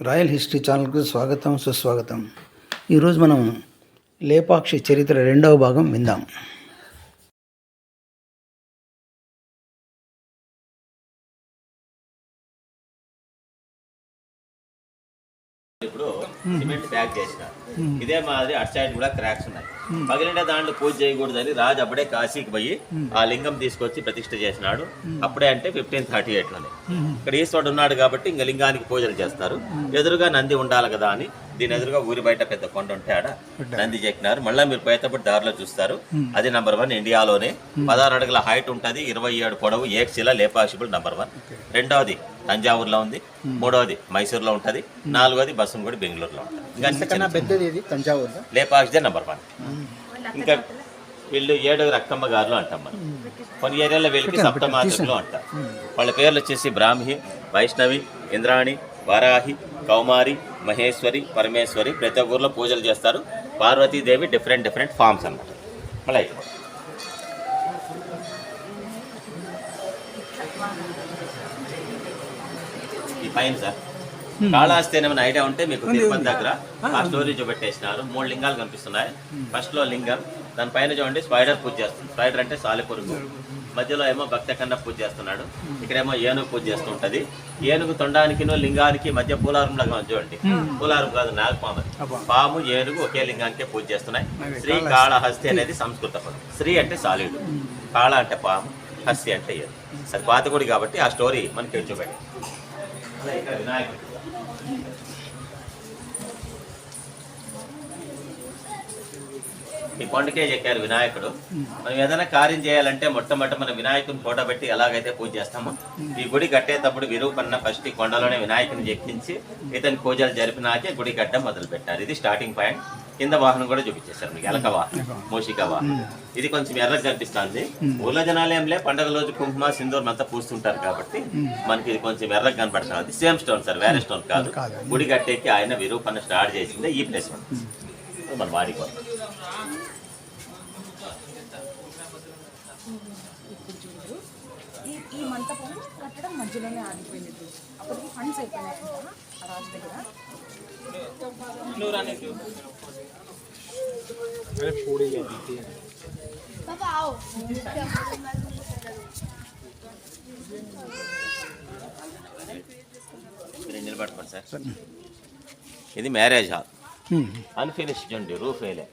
Royal history ఛానల్కు స్వాగతం సుస్వాగతం. ఈరోజు మనం లేపాక్షి చరిత్ర రెండవ భాగం విందాం. ఇదే మాదిరి అటు సైడ్ కూడా క్రాక్స్ ఉన్నాయి. పగిలిన దాంట్లో పూజ చేయకూడదని రాజు అప్పుడే కాశీకి పోయి ఆ లింగం తీసుకొచ్చి ప్రతిష్ఠ చేసినాడు. అప్పుడే అంటే ఫిఫ్టీన్ థర్టీ ఎయిట్లోనే. ఇక్కడ ఈశ్వరుడు ఉన్నాడు కాబట్టి ఇంకా లింగానికి పూజలు చేస్తారు. ఎదురుగా నంది ఉండాలి కదా అని దీని ఎదురుగా ఊరి బయట పెద్ద కొండ ఉంటే ఆడ నంది చెక్కినారు. మళ్ళీ మీరు పోయేటప్పుడు దారిలో చూస్తారు. అది నంబర్ వన్ ఇండియాలోనే. పదహారు అడుగుల హైట్ ఉంటుంది. ఇరవై ఏడు పొడవు ఏక్శిల లేపాసిబుల్ నంబర్ వన్ రెండవది తంజావూరులో ఉంది. మూడవది మైసూరులో ఉంటుంది. నాలుగోది బస్సుంగూడి బెంగళూరులో ఉంటుంది. లేపాక్షిదే నంబర్ వన్ ఇంకా వీళ్ళు ఏడు రక్కమ్మ గారులు అంటాం మనం. కొన్ని ఏరియాలో వీళ్ళకి సప్తమాతృలు అంటారు వాళ్ళ పేర్లు వచ్చేసి బ్రాహ్మి వైష్ణవి ఇంద్రాణి వరాహి కౌమారి మహేశ్వరి పరమేశ్వరి ప్రతి ఊర్లో పూజలు చేస్తారు. పార్వతీదేవి డిఫరెంట్ డిఫరెంట్ ఫామ్స్ అన్నమాట. మళ్ళీ. ఈ పైన సార్. కాళహస్తి ఏమైనా ఐడియా ఉంటే మీకు తిరుపతి దగ్గర ఆ స్టోరీ చూపెట్టేసినారు. మూడు లింగాలు కనిపిస్తున్నాయి. ఫస్ట్లో లింగం దాని పైన చూడండి స్పైడర్ పూజ చేస్తుంది. స్పైడర్ అంటే సాలిపురుగు మధ్యలో ఏమో భక్త కన్నా పూజ చేస్తున్నాడు. ఇక్కడేమో ఏనుగు పూజ చేస్తుంటది. ఏనుగు తొండానికి లింగానికి మధ్య పూలారం లాగా చూడండి. పూలారం కాదు నాగపాము. పాము ఏనుగు ఒకే లింగానికే పూజ చేస్తున్నాయి. శ్రీ కాళహస్తి అనేది సంస్కృత పదం. శ్రీ అంటే సాలిడు. కాళ అంటే పాము హస్తి అంటే ఏనుగు. సరే పాతకుడి కాబట్టి ఆ స్టోరీ మనకి చూపెట్టి. అలా ఇక్కడ వినాయకుడు ఈ కొండకే చెక్కారు వినాయకుడు. మనం ఏదైనా కార్యం చేయాలంటే మొట్టమొదటి మన వినాయకుని ఫోటో పెట్టి ఎలాగైతే పూజ చేస్తామో ఈ గుడి కట్టేటప్పుడు విరూపన్న ఫస్ట్ ఈ కొండలోనే వినాయకుని ఎక్కించి ఇతని పూజలు జరిపినాకే గుడి కట్టడం మొదలు పెట్టారు ఇది స్టార్టింగ్ పాయింట్ కింద వాహనం కూడా చూపించేశారు మీకు. ఎలక వాహనం మూషిక వాహనం. ఇది కొంచెం ఎర్రగా కనిపిస్తుంది. ఊళ్ళో జనాలు ఏంలే పండగ రోజు కుంకుమ సింధూరం అంతా పూస్తుంటారు కాబట్టి మనకి ఇది కొంచెం ఎర్రగా కనపడుతుంది. సేమ్ స్టోన్ సార్ వేరే స్టోన్ కాదు. గుడి కట్టేకి ఆయన విరూపన్న స్టార్ట్ చేసిందే ఈ ప్లేస్ మన వాడిపోతాం. ఈ ఈ మంటపం కట్టడం మధ్యలోనే ఆగిపోయింది. అప్పటికి ఫండ్స్ అయిపోయినాయి. ఆ రాజు దగ్గర. సార్. ఇది మ్యారేజ్ హాల్. అన్ఫినిష్డ్ ఉండి రూఫ్ వేయలే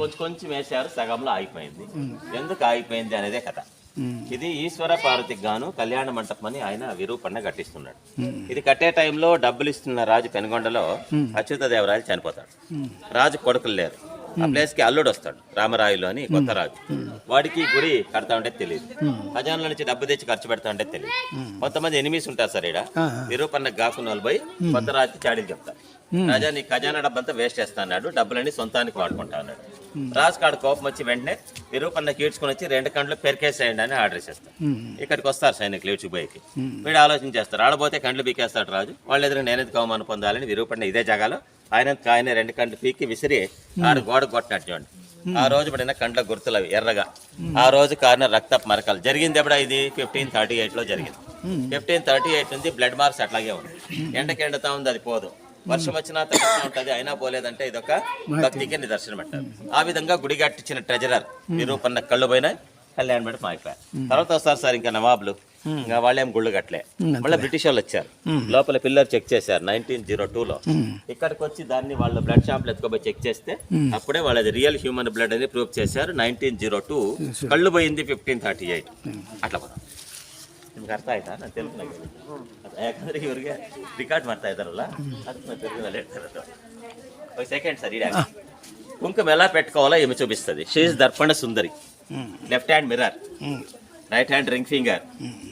కొంచెం కొంచెం వేశారు సగంలో ఆగిపోయింది. ఎందుకు ఆగిపోయింది అనేదే కథ. ఇది ఈశ్వర పార్వతికి గాను కళ్యాణ మంటపం అని ఆయన విరూపన్న కట్టిస్తున్నాడు. ఇది కట్టే టైంలో డబ్బులు ఇస్తున్న రాజు పెనుగొండలో అచ్యుతదేవరాయలు చనిపోతాడు. రాజు కొడుకులు లేరు. ఆ ప్లేస్కి అల్లుడు వస్తాడు రామరాయులు అని కొత్త రాజు. వాడికి గుడి కడతా ఉంటే తెలియదు ఖజానాల నుంచి డబ్బు తెచ్చి ఖర్చు పెడతా ఉంటే తెలియదు కొంతమంది ఎనిమిస్ ఉంటారు సార్ ఇక్కడ విరూపన్న గాకున్న వాళ్ళు పోయి కొత్త రాజుకి చాడీలు చెప్తారు. రాజా నీ ఖజానా డబ్బంతా వేస్ట్ చేస్తా అన్నాడు డబ్బులన్నీ సొంతానికి వాడుకుంటా అన్నాడు. రాజు కాడు కోపం వచ్చి వెంటనే విరూపన్న కీడ్చుకుని వచ్చి రెండు కండ్లు పెరికేసేయండి అని ఆర్డర్ చేస్తారు ఇక్కడికి వస్తారు సైనికులు ఏడ్చుకుపోయికి వీడు ఆలోచన చేస్తారు ఆడపోతే కండ్లు పీకేస్తాడు రాజు వాళ్ళ ఎదురు నేనెందుకు అవమానం పొందాలని విరూపన్న ఇదే జగాలో ఆయన ఆయన రెండు కండ్లు పీకి విసిరి ఆడు గోడ కొట్టినట్టు చూడండి. ఆ రోజు పడిన కండ్ల గుర్తులు అవి ఎర్రగా ఆ రోజు కారిన రక్తపు మరకలు. జరిగింది ఎప్పుడా ఇది? ఫిఫ్టీన్ థర్టీ ఎయిట్లో జరిగింది. ఫిఫ్టీన్ థర్టీ ఎయిట్ నుంచి బ్లడ్ మార్క్స్ అట్లాగే ఉంది ఎండకి ఎండుతా ఉంది అది పోదు. వర్షం వచ్చినా తగ్గుతూ ఉంటది అయినా పోలేదంటే ఇదొక భక్తికి నిదర్శనం అంటారు. ఆ విధంగా గుడి కట్టించిన ట్రెజరర్ నిరూపన్న కళ్ళు పోయినాయి కళ్యాణ్ మండపం అయిపోయారు తర్వాత వస్తారు సార్ ఇంకా నవాబులు. Hmm. ఇంకా వాళ్ళేం గుళ్ళు కట్టలే. Hmm, మళ్ళీ బ్రిటిష్ వాళ్ళు వచ్చారు. Hmm. లోపల పిల్లర్ చెక్ చేశారు నైన్టీన్ జీరో టూలో ఇక్కడికి వచ్చి దాన్ని వాళ్ళ బ్లడ్ షాంపులు ఎత్తుకోపోయి చెక్ చేస్తే అప్పుడే వాళ్ళది రియల్ హ్యూమన్ బ్లడ్ అనేది ప్రూవ్ చేశారు నైన్టీన్ జీరో టూ. కళ్ళు పోయింది ఫిఫ్టీన్ థర్టీ ఎయిట్. అట్లా పోదాం. ನಿಮ್ಗೆ అర్థం అవుతా నాకు ತೆಲುಗಿನಾಗ ಅದು ಯಾಕಂದ್ರೆ ಇವ್ರಿಗೆ ರೆಕಾರ್ಡ್ ఒక సెకండ్ సార్ ah. కుంకుమ ఎలా పెట్టుకోవాలో ఏమి చూపిస్తుంది? షీఈ్ దర్పణ సుందరి. Left hand mirror right hand ring finger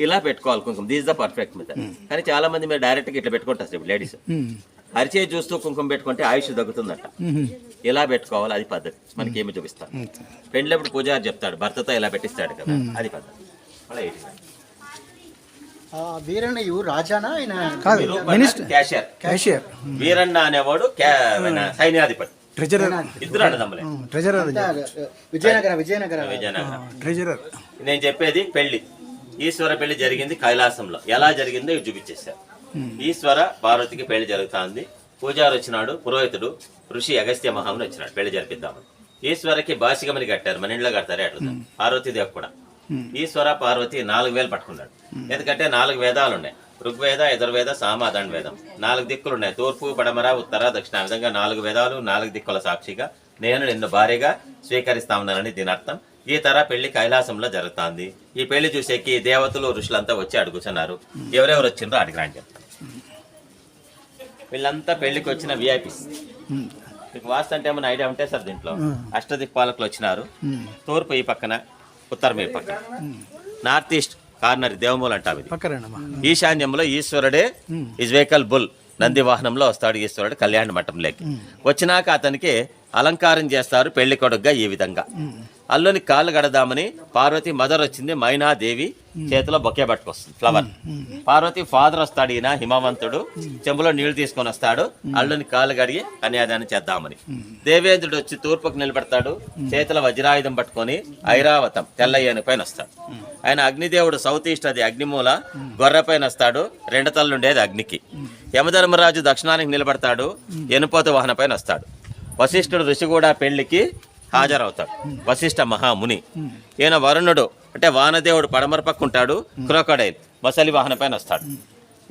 ఇలా పెట్టుకోవాలి కుంకుమ. దీస్ ద పర్ఫెక్ట్ మెథడ్ కానీ చాలా మంది మీరు డైరెక్ట్గా ఇట్లా పెట్టుకుంటారు ఇప్పుడు లేడీస్ అరిచే చూస్తూ కుంకుమ పెట్టుకుంటే ఆయుష్ తగ్గుతుందట. ఇలా పెట్టుకోవాలి అది పద్ధతి. మనకి ఏమి చూపిస్తాను పెండ్లప్పుడు పూజారి చెప్తాడు భర్తతో ఇలా పెట్టిస్తాడు కదా. అది పద్ధతి. మళ్ళీ వీరన్న రాజానా? ఆయన క్యాషియర్. క్యాషియర్. వీరన్న అనేవాడు సైన్యాధిపతి. ట్రెజరర్ ఇద్దరు అన్నదమ్ములే ట్రెజరర్ విజయనగర విజయనగర. విజయనగరం. ట్రెజరర్ నేను చెప్పేది పెళ్ళి. ఈశ్వర పెళ్ళి జరిగింది కైలాసంలో. ఎలా జరిగిందో ఇవి చూపించేశారు. ఈశ్వర పార్వతికి పెళ్ళి జరుగుతుంది. పూజారి వచ్చినాడు పురోహితుడు ఋషి అగస్త్య మహాముని వచ్చినాడు. పెళ్ళి జరిపిద్దామని. ఈశ్వరకి బాసిగమని కట్టారు. మన ఇంట్లో కడతారే అట్లా పార్వతీదేవి కూడా. ఈశ్వర పార్వతి నాలుగు వేలు పట్టుకున్నాడు. ఎందుకంటే నాలుగు వేదాలు ఉన్నాయి. ఋగ్వేద యజుర్వేద సామాధాన వేదం. నాలుగు దిక్కులు ఉన్నాయి తూర్పు పడమర ఉత్తర దక్షిణ. విధంగా నాలుగు వేదాలు నాలుగు దిక్కుల సాక్షిగా నేను నిన్ను భారీగా స్వీకరిస్తా ఉన్నానని దీని అర్థం. ఈ తర పెళ్ళి కైలాసంలో జరుగుతుంది. ఈ పెళ్ళి చూసేకి దేవతలు ఋషులంతా వచ్చి అడుగుతున్నారు. ఎవరెవరు వచ్చిండ్రో అడిగిరాండి చెప్తాను వీళ్ళంతా పెళ్ళికి వచ్చిన విఐపీస్ మీకు వాస్తు అంటే ఏమైనా ఐడియా ఉంటే సార్ దీంట్లో. అష్టదిక్పాలకులు వచ్చినారు. తూర్పు ఈ పక్కన ఉత్తరం ఈ పక్కన. నార్త్ ఈస్ట్ కార్నర్ దేవమూల అంటాం ఇది. ఈశాన్యంలో ఈశ్వరుడే ఇజ్ వెహికల్ బుల్ నంది వాహనంలో వస్తాడు ఈశ్వరుడు కళ్యాణ మఠంలోకి వచ్చినాక అతనికి అలంకారం చేస్తారు పెళ్ళి కొడుకుగా ఈ విధంగా. అల్లుని కాళ్ళు గడదామని పార్వతి మదర్ వచ్చింది మైనాదేవి చేతిలో బొకే పట్టుకొస్తుంది ఫ్లవర్ పార్వతి ఫాదర్ వస్తాడు ఈయన హిమవంతుడు. చెంబులో నీళ్ళు తీసుకొని వస్తాడు. అల్లుని కాళ్ళు గడిగి కన్యాదానం చేద్దామని. దేవేంద్రుడు వచ్చి తూర్పుకు నిలబడతాడు. చేతిలో వజ్రాయుధం పట్టుకొని ఐరావతం తెల్ల ఏనుగు పైన వస్తాడు. ఆయన అగ్నిదేవుడు సౌత్ ఈస్ట్ అది అగ్నిమూల గొర్రె పైన వస్తాడు. రెండు తల్లు ఉండేది అగ్నికి. యమధర్మరాజు దక్షిణానికి నిలబడతాడు. ఎనుపోత వాహన పైన వస్తాడు. వశిష్ఠుడు ఋషి కూడా పెళ్ళికి హాజరవుతాడు. వశిష్ఠ మహాముని. ఈయన వరుణుడు అంటే వానదేవుడు పడమర పక్క ఉంటాడు క్రోకడైల్ మసలి వాహన పైన వస్తాడు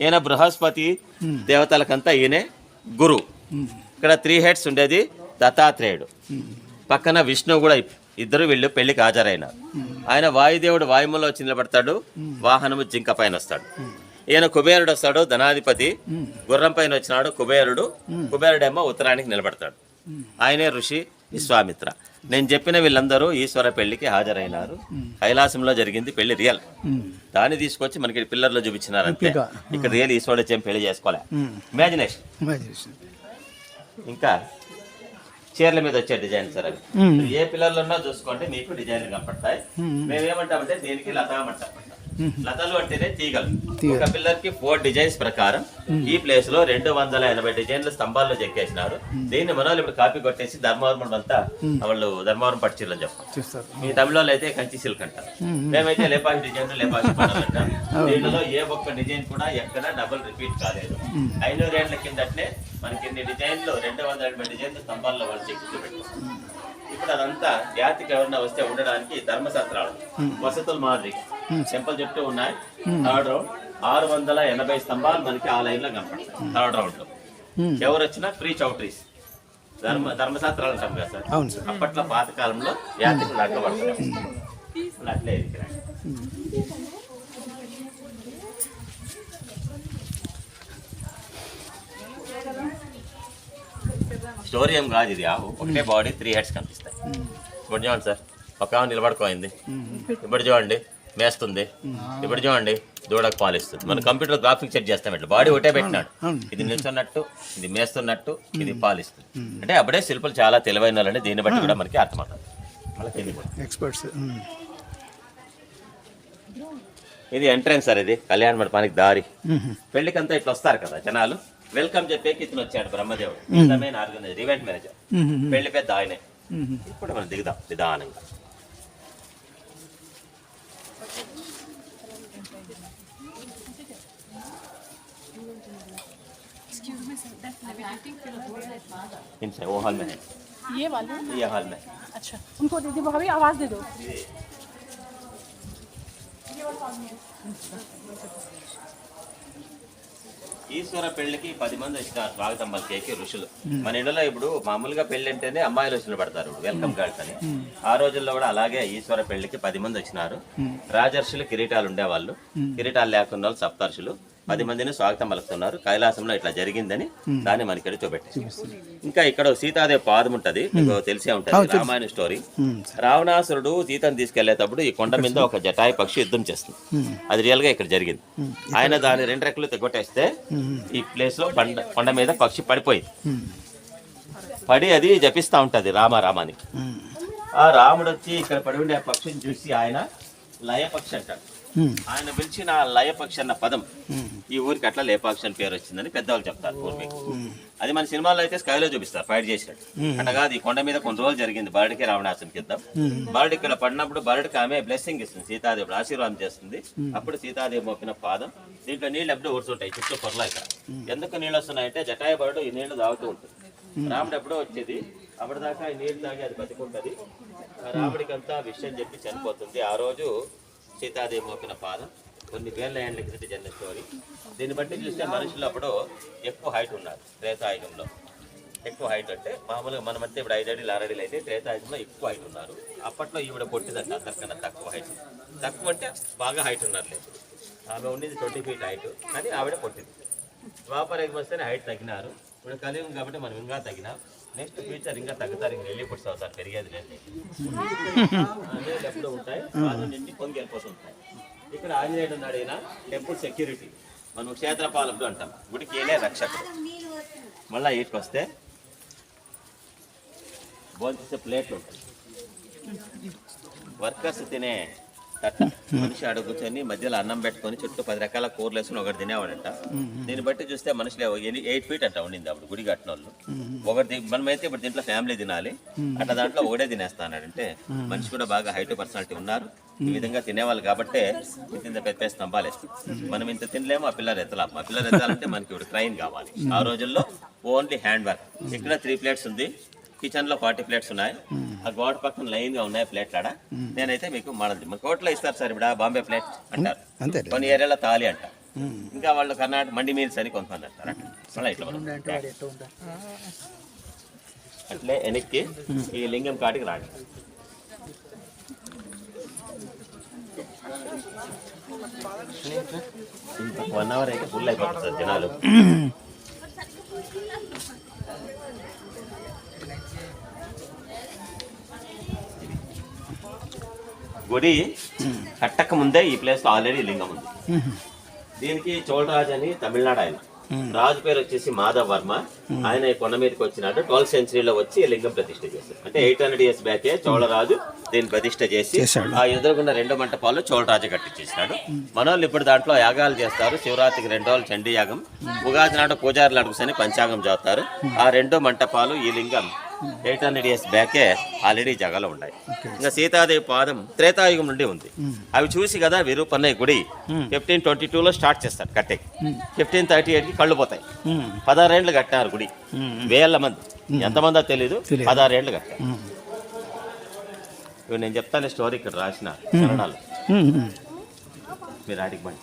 ఈయన బృహస్పతి దేవతలకంతా ఈయనే గురు. ఇక్కడ త్రీ హెడ్స్ ఉండేది దత్తాత్రేయుడు. పక్కన విష్ణువు కూడా ఇద్దరు వీళ్ళు పెళ్ళికి హాజరైనారు. ఆయన వాయుదేవుడు వాయుములో వచ్చి నిలబడతాడు వాహనము జింక పైన వస్తాడు ఈయన కుబేరుడు వస్తాడు ధనాధిపతి. గుర్రం పైన వచ్చినాడు కుబేరుడు. కుబేరుడేమో ఉత్తరానికి నిలబడతాడు. ఆయనే ఋషి విశ్వామిత్ర. నేను చెప్పిన వీళ్ళందరూ ఈశ్వర పెళ్ళికి హాజరైనారు. కైలాసంలో జరిగింది పెళ్ళి రియల్. దాన్ని తీసుకొచ్చి మనకి పిల్లర్లో చూపించినారంటే ఇక్కడ రియల్ ఈశ్వరుడు వచ్చి పెళ్ళి చేసుకోలే. ఇమాజినేషన్ ఇమాజినేషన్ ఇంకా చీరల మీద వచ్చే డిజైన్ సార్ అవి. ఏ పిల్లర్లు ఉన్నా చూసుకోండి మీకు డిజైన్లు కనపడతాయి. మేము ఏమంటామంటే దీనికి లతామంటాం. లతలు అంటేనే తీగలు. ఒక పిల్లర్కి ఫోర్ డిజైన్స్ ప్రకారం ఈ ప్లేస్లో రెండు వందల ఎనభై డిజైన్లు స్తంభాల్లో చెక్కేసినారు. దీన్ని మన ఇప్పుడు కాపీ కొట్టేసి ధర్మవరం అంతా వాళ్ళు ధర్మవరం పట్టుచీరలు చెప్పాం చూస్తారు. మీ తమిళలో అయితే కంచి సిల్క్ అంటారు మేమైతే లేపాసి డిజైన్ లేపాసి అంటాం దీనిలో ఏ ఒక్క డిజైన్ కూడా ఎక్కడ డబుల్ రిపీట్ కాలేదు. ఐనూరు ఏళ్ళ కిందటనే మనకి ఇన్ని డిజైన్లు రెండు వందల ఎనభై డిజైన్లు స్తంభాల్లో వాళ్ళు చెక్కి పెట్టాం ఇప్పుడు అదంతా జాతికి ఎవరన్నా వస్తే ఉండడానికి ధర్మసత్రాలు వసతులు మాదిరి టెంపుల్ చుట్టూ ఉన్నాయి. Third round. ఆరు వందల ఎనభై స్తంభాలు మనకి ఆ లైన్లో కనపడతాయి థర్డ్ రౌండ్లో ఎవరు వచ్చినా ఫ్రీ చౌట్రీస్. ధర్మ ధర్మశాస్త్రాలు అంటాం కదా సార్. అప్పట్లో పాతకాలంలో యాత్రికులు అట్లా పడుతుంది అట్లే స్టోరీ ఏం కాదు ఇది ఆవు ఒకటే బాడీ త్రీ హెడ్స్ కనిపిస్తాయి. ఇప్పుడు చూడండి సార్ ఒక ఆవు నిలబడుకోయింది. ఇప్పుడు చూడండి మేస్తుంది. ఇప్పుడు చూడండి దూడకు పాలిస్తుంది. మన కంప్యూటర్ గ్రాఫిక్ చెక్ చేస్తాం ఇట్లా. బాడీ ఒకటే పెట్టినాడు. ఇది నిల్చున్నట్టు ఇది మేస్తున్నట్టు ఇది పాలిస్తుంది. అంటే అప్పుడే శిల్పులు చాలా తెలివైన వాళ్ళని దీన్ని బట్టి కూడా మనకి అర్థమవుతుంది. ఎక్స్పర్ట్స్ ఇది ఎంట్రన్స్ సార్ ఇది కళ్యాణ మండపానికి దారి. పెళ్ళికంతా ఇట్లా వస్తారు కదా జనాలు. వెల్కమ్ చెప్పేకి ఇతను వచ్చాడు బ్రహ్మదేవుడు నిజమైన ఆర్గనైజర్ ఈవెంట్ మేనేజర్ పెళ్లి పెద్ద ఆయనే ఇప్పుడు మనం దిగుదాం నిదానంగా इनसे वो हॉल में है ये वाले ये हॉल में अच्छा उनको दे दे भाभी आवाज दे दो ఈశ్వర పెళ్ళికి పది మంది వచ్చినారు స్వాగతం పలికేకి ఋషులు. మన ఇంట్లో ఇప్పుడు మామూలుగా పెళ్ళి అంటేనే అమ్మాయిలు వచ్చిన పడతారు వెల్కమ్ కార్డ్స్ అని. ఆ రోజుల్లో కూడా అలాగే ఈశ్వర పెళ్ళికి పది మంది వచ్చినారు. రాజర్షులు కిరీటాలు ఉండేవాళ్ళు. కిరీటాలు లేకున్న వాళ్ళు సప్తర్షులు. పది మందిని స్వాగతం పలుకుతున్నారు. కైలాసంలో ఇట్లా జరిగిందని దాన్ని మనకి ఇక్కడ చూపెట్టారు. ఇంకా ఇక్కడ సీతాదేవి పాదం ఉంటది. మీకు తెలిసే ఉంటది. రామాయణ స్టోరీ. రావణాసురుడు సీతను తీసుకెళ్ళేటప్పుడు ఈ కొండ మీద ఒక జటాయి పక్షి యుద్ధం చేస్తుంది. అది రియల్గా ఇక్కడ జరిగింది. ఆయన దాని రెండు రెక్కలు తెగొట్టేస్తే ఈ ప్లేస్లో బండ కొండ మీద పక్షి పడిపోయింది. పడి అది జపిస్తా ఉంటది రామ రామాని ఆ రాముడు వచ్చి ఇక్కడ పడి ఉండే ఆ పక్షిని చూసి ఆయన లయ పక్షి అంటాడు. ఆయన పిలిచిన లయపక్షి అన్న పదం ఈ ఊరికి అట్లా లేపాక్షి అని పేరు వచ్చిందని పెద్దవాళ్ళు చెప్తారు పూర్వీకులు. అది మన సినిమాలో అయితే స్కైలో చూపిస్తారు ఫైట్ చేసినట్టు. కాదు ఈ కొండ మీద కొన్ని రోజులు జరిగింది బరడికి రావణాసునికి యుద్ధం. బరడు ఇక్కడ పడినప్పుడు బరడికి ఆమె బ్లెస్సింగ్ ఇస్తుంది సీతాదేవుడు ఆశీర్వాదం చేస్తుంది. అప్పుడు సీతాదేవి మోపిన పాదం దీంట్లో నీళ్ళు ఎప్పుడూ ఊడుతుంటాయి చుట్టూ పొరలా ఇక్కడ. ఎందుకు నీళ్ళు వస్తున్నాయంటే జటాయ బరుడు ఈ నీళ్ళు తాగుతూ ఉంటుంది. రాముడు ఎప్పుడో వచ్చేది అప్పటిదాకా ఈ నీళ్ళు తాగి అది బతికుంటది. రాముడికంతా విషయం చెప్పి చనిపోతుంది. ఆ రోజు సీతాదేవి మోపిన పాదం. కొన్ని వేల ఏళ్ళ క్రితం జరిగిన స్టోరీ దీన్ని బట్టి చూస్తే మనుషులు అప్పుడు ఎక్కువ హైట్ ఉన్నారు త్రేతాయుగంలో. ఎక్కువ హైట్ అంటే మామూలుగా మనమంతా ఇప్పుడు ఐదు అడిలు ఆరు అయితే త్రేతాయుగంలో ఎక్కువ హైట్ ఉన్నారు. అప్పట్లో ఈవిడ పొట్టిదంట అందరికన్నా తక్కువ హైట్ తక్కువ అంటే బాగా హైట్ ఉన్నారు లేదు. ఆమె ఉండేది ట్వంటీ ఫీట్ హైట్ కానీ ఆవిడ పొట్టింది ద్వాపర యుగం వస్తేనే హైట్ తగ్గినారు. ఇప్పుడు కలియుగం కాబట్టి మనం ఇంకా తగ్గినాం. నెక్స్ట్ ఫ్యూచర్ ఇంకా తగ్గుతారు ఇంకా వెళ్ళి పుట్టు సార్ పెరిగేది లేదు. అనేది ఎప్పుడు ఉంటాయి బాధ నిండి పొంగి వెళ్ళిపోతుంటాయి ఇక్కడ ఆంజనేయుడు ఉన్నాడు ఈయన టెంపుల్ సెక్యూరిటీ. మనం క్షేత్రపాలకుడు అంటాం. గుడికి ఏనే రక్షకుడు. మళ్ళీ ఇటుకు వస్తే భోంచేసే ప్లేట్లు ఉంటాయి. వర్కర్స్ తినే తట్ట మనిషి ఆడ కూర్చొని మధ్యలో అన్నం పెట్టుకొని చుట్టూ పది రకాల కూరలు వేసుకుని ఒకటి తినేవాడంట. దీన్ని బట్టి చూస్తే మనుషులు ఎయిట్ ఫీట్ అంట ఉండింది అప్పుడు గుడి కట్టిన వాళ్ళు ఒకటి మనమైతే ఇప్పుడు దీంట్లో ఫ్యామిలీ తినాలి. అట్లా దాంట్లో ఒకటే తినేస్తానంటే మనిషి కూడా బాగా హైట్ పర్సనాలిటీ ఉన్నారు. ఈ విధంగా తినేవాళ్ళు కాబట్టే ఇంత పెద్ద పెద్ద స్తంభాలు మనం ఇంత తినలేము ఆ పిల్లలు ఎత్తలేము ఆ పిల్లలు ఎత్తాలంటే మనకి ఇప్పుడు క్రైన్ కావాలి. ఆ రోజుల్లో ఓన్లీ హ్యాండ్ వర్క్. ఇక్కడ త్రీ ప్లేట్స్ ఉంది? కిచెన్లో ఫార్టీ ప్లేట్స్ ఉన్నాయి. ఆ గోడ పక్కన లైన్గా ఉన్నాయి ప్లేట్లు ఆడ. నేనైతే మీకు మోడల్ మన కోట్లో ఇస్తారు సార్ ఇప్పుడు బాంబే ప్లేట్ అంటారు. అంతే కొన్ని ఏరియాలో తాలి అంటారు ఇంకా వాళ్ళు కర్ణాటక మండి మీల్స్ అని కొంతమంది అంటారు. అట్లా. మళ్ళీ ఇట్లా మనం. అట్లే వెనక్కి ఈ లింగం కాటికి రాండి. వన్ అవర్ అయితే ఫుల్ అయిపోతుంది సార్ జనాలు. గుడి కట్టక ముందే ఈ ప్లేస్లో ఆల్రెడీ లింగం ఉంది. దీనికి చోళరాజు అని తమిళనాడు ఆయన. రాజు పేరు వచ్చేసి మాధవ్ వర్మ. ఆయన కొండ మీదకి వచ్చినాడు. ట్వెల్త్ సెంచరీలో వచ్చి ఈ లింగం ప్రతిష్ఠ చేశారు. అంటే ఎయిట్ హండ్రెడ్ ఇయర్స్ బ్యాకే చోళరాజు దీన్ని ప్రతిష్ఠ చేసి ఆ ఎదురుగున్న రెండు మంటపాలు చోళరాజు కట్టించేసినాడు. మనోళ్ళు ఇప్పుడు దాంట్లో యాగాలు చేస్తారు. శివరాత్రికి రెండు రోజులు చండీ యాగం ఉగాది నాడు పూజారులు అడుగుసని పంచాంగం చదువుతారు ఆ రెండు మంటపాలు ఈ లింగం ఎయిట్ హండ్రెడ్ ఇయర్స్ బ్యాకే ఆల్రెడీ జగలో ఉన్నాయి. ఇంకా సీతాదేవి పాదం త్రేతాయుగం నుండి ఉంది. అవి చూసి కదా విరూపన్నయ్య గుడి ఫిఫ్టీన్ ట్వంటీ టూలో స్టార్ట్ చేస్తారు కట్టే. ఫిఫ్టీన్ థర్టీ ఎయిట్కి కళ్ళు పోతాయి. పదహారేళ్ళు కట్టినారు గుడి. వేల మంది. ఎంతమందో తెలీదు. పదహారేళ్ళు కట్టారు. ఇప్పుడు నేను చెప్తాను స్టోరీ ఇక్కడ రాసిన కన్నడలో మీరు ఆడికి బండి.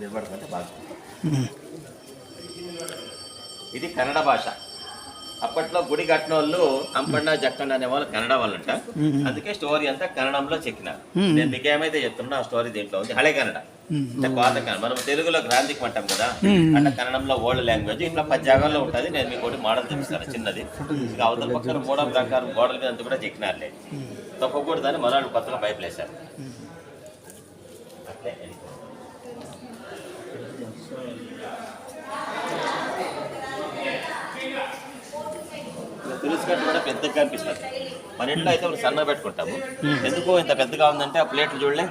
నిలబడకంటే బాగా. ఇది కన్నడ భాష. అప్పట్లో గుడి కట్టిన వాళ్ళు అంపండ జక్కండ అనే వాళ్ళు కన్నడ వాళ్ళంట. అందుకే స్టోరీ అంతా కన్నడంలో చెక్కినారు నేను మీకు ఏమైతే చెప్తున్నా ఆ స్టోరీ దీంట్లో ఉంది. హళే కన్నడ. పాత కన్నడ. మనం తెలుగులో గ్రాంధికం అంటాం కదా. అంటే కన్నడంలో ఓల్డ్ లాంగ్వేజ్ ఇట్లా పది జాగాల్లో ఉంటుంది. నేను మీకు ఒకటి మోడల్ చూపిస్తాను చిన్నది. ఇంకా అవతల పక్కన మూడో ప్రకారం గోడల మీద అంతా కూడా చెక్కినారులే. తప్పకూడదని మనవాళ్ళు కొత్తగా పైపులు వేశారు అట్లే ఇలా తులసి కట్టు కూడా పెద్దగా కనిపిస్తుంది మన ఇంట్లో అయితే మనం సన్న పెట్టుకుంటాము. ఎందుకు ఇంత పెద్దగా ఉందంటే ఆ ప్లేట్లు చూడలే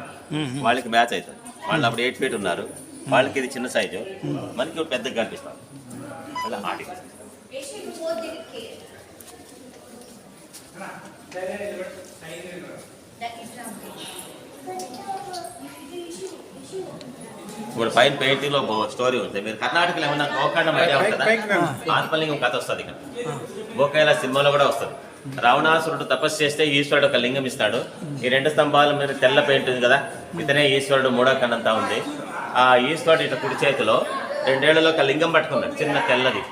వాళ్ళకి మ్యాచ్ అవుతుంది. వాళ్ళు అప్పుడు ఎయిట్ ఫీట్ ఉన్నారు. వాళ్ళకి ఇది చిన్న సైజు. మనకి పెద్దగా కనిపిస్తుంది అలా ఇప్పుడు పైన పెయింటింగ్లో స్టోరీ ఉంది. మీరు కర్ణాటకలో ఏమన్నా గోకర్ణం ఐడియా ఉంటుందా? ఆత్మలింగం కథ వస్తుంది ఇక్కడ. గోకైల సినిమాలో కూడా వస్తుంది. రావణాసురుడు తపస్సు చేస్తే ఈశ్వరుడు ఒక లింగం ఇస్తాడు. ఈ రెండు స్తంభాల మీద తెల్ల పెయింట్ ఉంది కదా ఇతనే ఈశ్వరుడు మూడో కన్నంతా ఉంది. ఆ ఈశ్వరుడు ఇటు కుడి చేతిలో రెండేళ్ళలో ఒక లింగం పట్టుకున్నాడు చిన్న తెల్లది.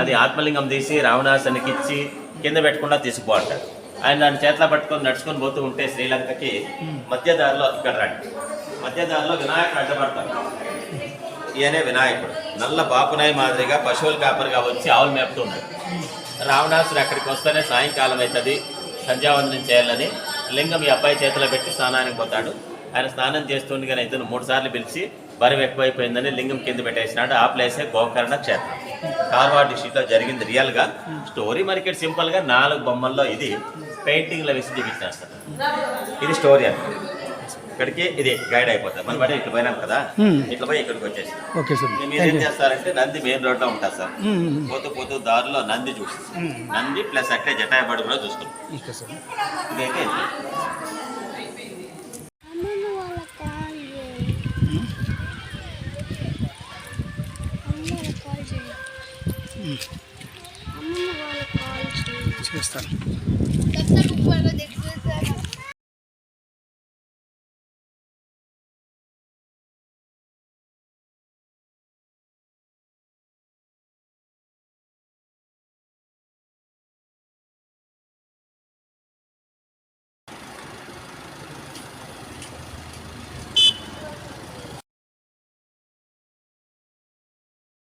అది ఆత్మలింగం తీసి రావణాసునికి ఇచ్చి కింద పెట్టకుండా తీసుకుపోతాడు. ఆయన దాని చేతిలో పట్టుకొని నడుచుకొని పోతూ ఉంటే శ్రీలంకకి మధ్యదారిలో ఇక్కడ రండి. మధ్యదారిలో వినాయకుడు అడ్డపడతాడు. ఈయనే వినాయకుడు. నల్ల బాపునాయి మాదిరిగా పశువుల కాపరిగా వచ్చి ఆవులు మేపుతున్నాడు రావణాసుడు అక్కడికి వస్తేనే సాయంకాలం అవుతుంది. సంధ్యావందనం చేయాలని లింగం ఈ అబ్బాయి చేతిలో పెట్టి స్నానానికి పోతాడు. ఆయన స్నానం చేస్తుండగానే ఇతను మూడు సార్లు పిలిచి బరువు ఎక్కువైపోయిందని లింగం కింద పెట్టేసినాడు. ఆ ప్లేసే గోకర్ణ క్షేత్రం. కార్వాడ్ డిస్ట్రిక్ట్లో జరిగింది రియల్గా స్టోరీ మరి ఇక్కడ సింపుల్గా నాలుగు బొమ్మల్లో ఇది. పెయింటింగ్లో వేసి చూపించేస్తారు ఇది స్టోరీ అంటే ఇక్కడికి ఇది గైడ్ అయిపోతుంది. మన బట్టి ఇట్లా పోయినాం కదా ఇట్లా పోయి ఇక్కడికి వచ్చేసి. Okay sir. మీరు ఏం చేస్తారంటే నంది మెయిన్ రోడ్లో ఉంటుంది సార్. పోతూ పోతూ దారిలో నంది చూస్తుంది నంది ప్లస్ అట్లే జటాయబడి కూడా సార్. ఇదైతే అమ్మమ్మ వాళ్ళ కాల్ చేయి. అమ్మమ్మ కాల్ చేయి. అమ్మమ్మ వాళ్ళ కాల్ చేయి. చేస్తాను.